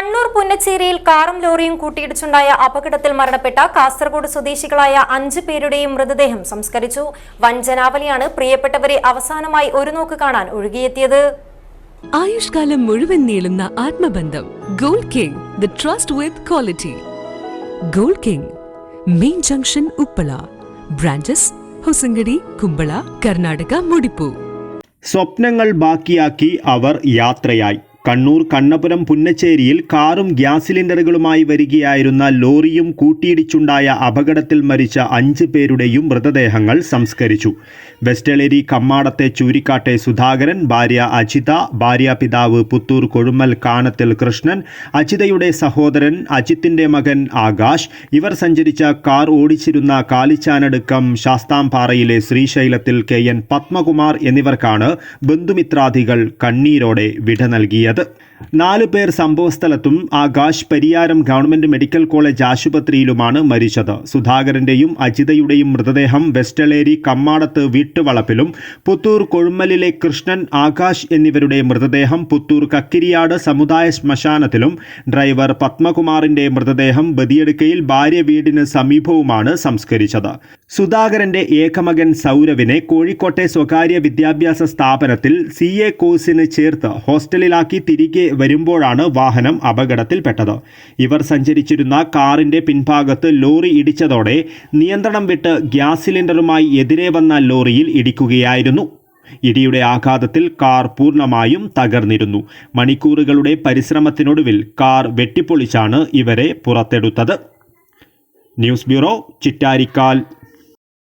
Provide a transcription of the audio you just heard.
കണ്ണൂർ പുന്നച്ചേരിയിൽ കാറും ലോറിയും കൂട്ടിയിടിച്ചുണ്ടായ അപകടത്തിൽ മരണപ്പെട്ട കാസർഗോഡ് സ്വദേശികളായ അഞ്ച് പേരുടെയും മൃതദേഹം സംസ്കരിച്ചു. വൻ ജനാവലിയാണ് പ്രിയപ്പെട്ടവരെ അവസാനമായി ഒരു നോക്ക് കാണാൻ ഒഴുകിയെത്തിയത്. ആയുഷ്കാലം മുഴുവൻ നീളുന്ന ആത്മബന്ധം gold king the trust with quality. Gold king main junction Uppala branches Hosangadi Kumbla Karnataka മുടിപ്പു. സ്വപ്നങ്ങൾ ബാക്കിയാക്കി അവർ യാത്രയായി. കണ്ണൂർ കണ്ണപുരം പുന്നച്ചേരിയിൽ കാറും ഗ്യാസ് സിലിണ്ടറുകളുമായി വരികയായിരുന്ന ലോറിയും കൂട്ടിയിടിച്ചുണ്ടായ അപകടത്തിൽ മരിച്ച അഞ്ച് പേരുടെയും മൃതദേഹങ്ങൾ സംസ്കരിച്ചു. വെസ്റ്റേളേരി കമ്മാടത്തെ ചൂരിക്കാട്ടെ സുധാകരൻ ഭാര്യ അജിത ഭാര്യ പിതാവ് പുത്തൂർ കൊഴുമൽ കാനത്തിൽ കൃഷ്ണൻ അജിതയുടെ സഹോദരൻ അജിത്തിന്റെ മകൻ ആകാശ്. ഇവർ സഞ്ചരിച്ച കാർ ഓടിച്ചിരുന്ന കാലിച്ചാനടുക്കം ശാസ്താംപാറയിലെ ശ്രീശൈലത്തിൽ കെ എൻ പത്മകുമാർ എന്നിവർക്കാണ് ബന്ധുമിത്രാദികൾ കണ്ണീരോടെ വിട നൽകിയത്. yeah, but നാലു പേർ സംഭവസ്ഥലത്തും Akash Pariyaram government medical college ആശുപത്രിയിലുമാണ് മരിച്ചത്. സുധാകരന്റെയും അജിതയുടെയും മൃതദേഹം വെസ്റ്റലേരി കമ്മാടത്ത് വീട്ടുവളപ്പിലും പുത്തൂർ കൊഴുമ്മലിലെ കൃഷ്ണൻ ആകാശ് എന്നിവരുടെ മൃതദേഹം പുത്തൂർ കക്കിരിയാട് സമുദായ ശ്മശാനത്തിലും ഡ്രൈവർ പത്മകുമാറിന്റെ മൃതദേഹം ബദിയെടുക്കയിൽ ഭാര്യ വീടിന് സമീപവുമാണ് സംസ്കരിച്ചത്. സുധാകരന്റെ ഏകമകൻ സൗരവിനെ കോഴിക്കോട്ടെ സ്വകാര്യ വിദ്യാഭ്യാസ സ്ഥാപനത്തിൽ സി എ കോഴ്സിന് ചേർത്ത് ഹോസ്റ്റലിലാക്കി തിരികെ വരുമ്പോഴാണ് വാഹനം അപകടത്തിൽപ്പെട്ടത്. ഇവർ സഞ്ചരിച്ചിരുന്ന കാറിന്റെ പിൻഭാഗത്ത് ലോറി ഇടിച്ചതോടെ നിയന്ത്രണം വിട്ട് ഗ്യാസ് സിലിണ്ടറുമായി എതിരെ വന്ന ലോറിയിൽ ഇടിക്കുകയായിരുന്നു. ഇടിയുടെ ആഘാതത്തിൽ കാർ പൂർണമായും തകർന്നിരുന്നു. മണിക്കൂറുകളുടെ പരിശ്രമത്തിനൊടുവിൽ കാർ വെട്ടിപ്പൊളിച്ചാണ് ഇവരെ പുറത്തെടുത്തത്. News bureau Chittarikkal.